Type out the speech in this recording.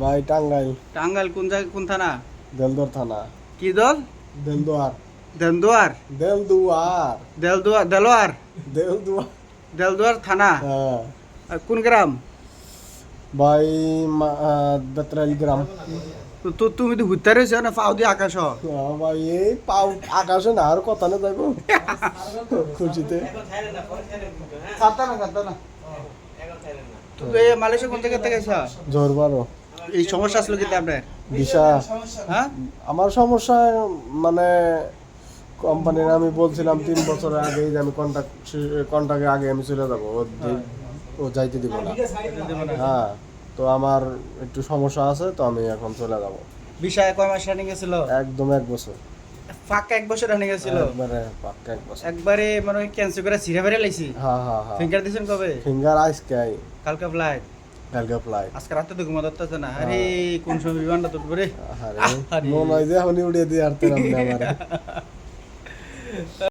ভাই টাঙ্গাইল। টাঙ্গাইল কোন জায়গা কোন থানা? দেলদুয়ার থানা। কি দল? দেলদুয়ার। দেলদুয়ার? দেলদুয়ার। দেলদুয়ার দেলোয়ার? দেলদুয়ার। দেলদুয়ার থানা? হ্যাঁ। কোন গ্রাম? ভাই বেতরাইল গ্রাম। তো তুমি তো ঘুরতে রয়েছো না পাও দিয়ে আকাশ? হ্যাঁ, ভাই এই পাও আকাশে না আর কথা না যাইব। খুশিতে। ছাড়তা না ছাড়তা না। তো এই মালয়েশিয়া কোন জায়গা থেকে এসা? জোর বারো এই সমস্যা আসলো কিন্তু আপনার? দিশা হ্যাঁ? আমার সমস্যা মানে কোম্পানির আমি বলছিলাম তিন বছর আগে যে আমি কন্ট্যাক্ট কন্ট্যাক্টের আগে আমি চলে যাব ও যাইতে দিব না। হ্যাঁ তো আমার একটু সমস্যা আছে তো আমি এখন চলে যাব। বিষয় কয় মাস রানিং গেছিল একদম এক বছর। ফাঁকা এক বছর রানিং গেছিল একবারে পাক্কা এক বছর। একবারে মানে ক্যান্সেল করে সিরা বেড়ে লাইছি। হ্যাঁ হ্যাঁ হ্যাঁ। ফিঙ্গার দিছেন কবে? ফিঙ্গার আইসকে আই। কালকে ফ্লাইট কালকে ফ্লাইট আজকে রাতে তো ঘুমা ধরতেছে না। আরে কোন সময় বিমানটা তো করে আরে মনে হয় যে উড়িয়ে দিয়ে আর তেরাম